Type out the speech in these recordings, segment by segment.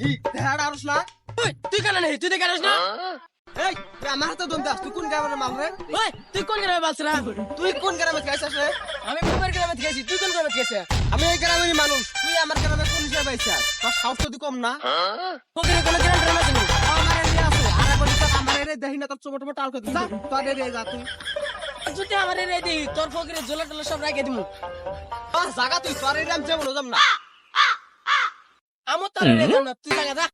হি দেহাড় আরস না। ওই তুই কেন নেই তুই কেন না? এই তুই আমার হাতে দম দাস তুই কোন গ্রামের মাল রে? ওই তুই কোন গ্রামে বালছিস না তুই কোন গ্রামে খাইছিস রে? আমি কোন গ্রামে গেছি তুই কোন গ্রামে গেছে আমি এই গ্রামেরই মানুষ তুই আমার গ্রামে কোন হিসেবে পাইছিস? তোর সাহস তো কম না। ফকিরের কোন গ্রামে গ্রামে চিনি আমার এরিয়া আছে আর বলি তো আমার এরিয়া দেখি না তোর ছোট ছোট টাল করে যা তোর এরিয়া যা তুই। যদি আমার রে দেই তোর ফকিরের জোলা টোলা সব রাখে দিমু আহ জাগা তুই তোর এরিয়া আমি যাব না। আমার তোর তুই জায়গা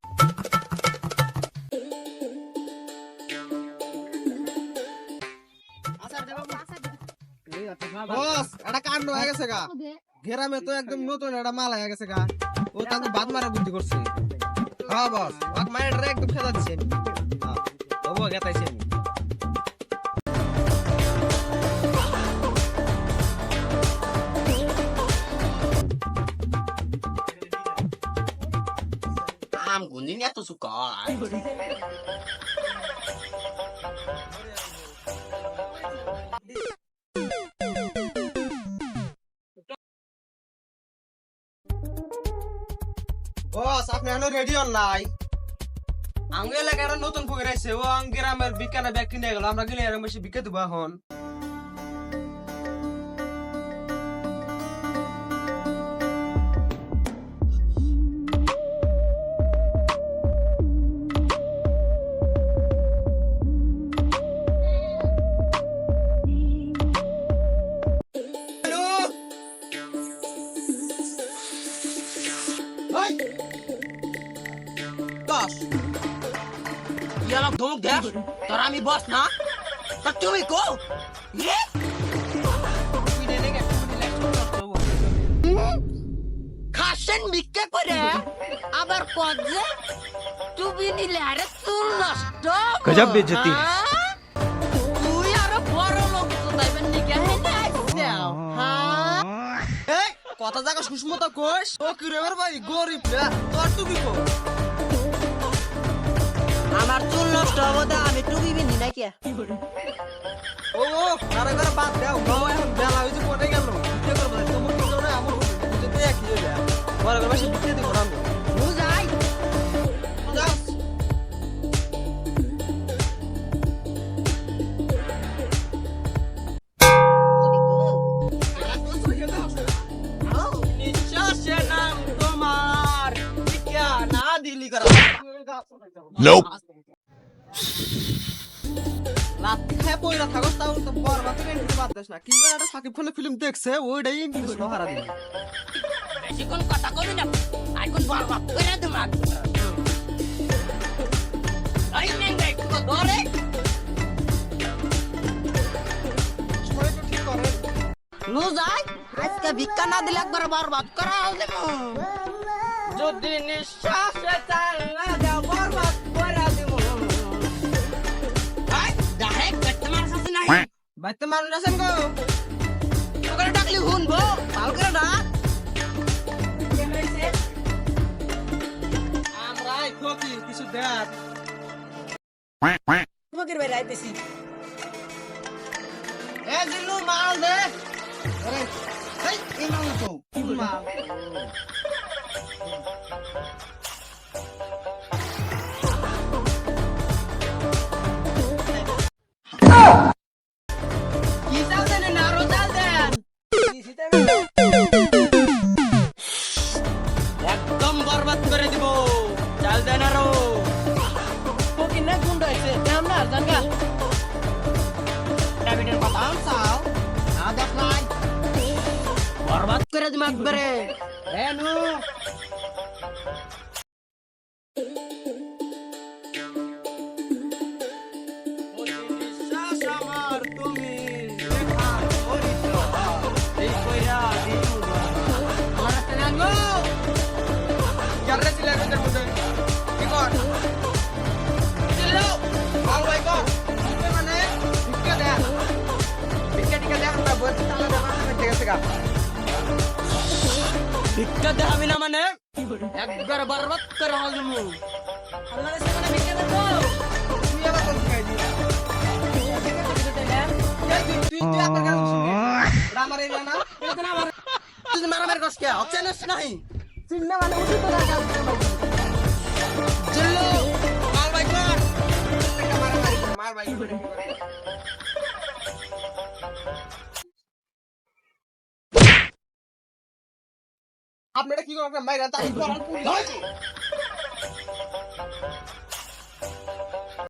বস এটা কাণ্ড হয়ে গেছে গা। গ্রামে তো একদম নতুন একটা মাল হয়ে গেছে গা। ও তাকে বাদ মারা বুদ্ধি করছে। হ্যাঁ বস বাদ মারা একদম খেলা দিচ্ছে হ্যাঁ তবুও গেতাইছে আম গুন্দিন এত বস আপনি এখনও রেডি হন নাই আঙ্গ এলাকায় একটা নতুন পুকুর আছে ও গ্রামের বিজ্ঞানে ব্যাগ কিনে গেল আমরা গেলে এরকম বেশি এখন ইয়ালা ধমক দেশ তোর আমি বস না? তা তুমি কো? খাসেন বিক্রি করে আবার কত তুমি নিলে আরে চুল নষ্ট। গজব। হ্যাঁ? তুই আরও বড় লোক তো তাইবেন নিকে হ্যাঁ কথা জায়গা সুস্মতা কোষ ও কি রে ভাই গরিব তোর টুকি কো? আমার চুল নষ্ট হব তা আমি টুপি পিনি নাকি? ও ও আরে করে বাদ দাও। বাবা এখন বেলা হয়েছে, পড়ে গেল। কি করব? তোমার তো আমার তো একই করে দিব Nope. লাত্তি খায় ভিক্ষা না দিলে একবার করা যদি নিঃশ্বাসে চাল না বাইতে মানুষ আছেন গো। ওখানে ডাকলি শুনব ভালো করে ডাক। আমরা এই ফকির কিছু দেখ। ফকির ভাই রাইতেছি। এ জিল্লু মাল দে। আরে এই এই তো। মাল একদম বরবাদ করে দিব। চাল দেন আরও। ফকির না গুন্ডা হইছে নাম না জানগা। ডেভিডের কথা। আনসাও না দেখ নাই। বরবাদ করে দিব একবারে। এ নু। টাকা ভিক্ষা দেখাবি ভাই মাল ভাই আপনারা কি করেন মাইরা তাই করার পুলিশ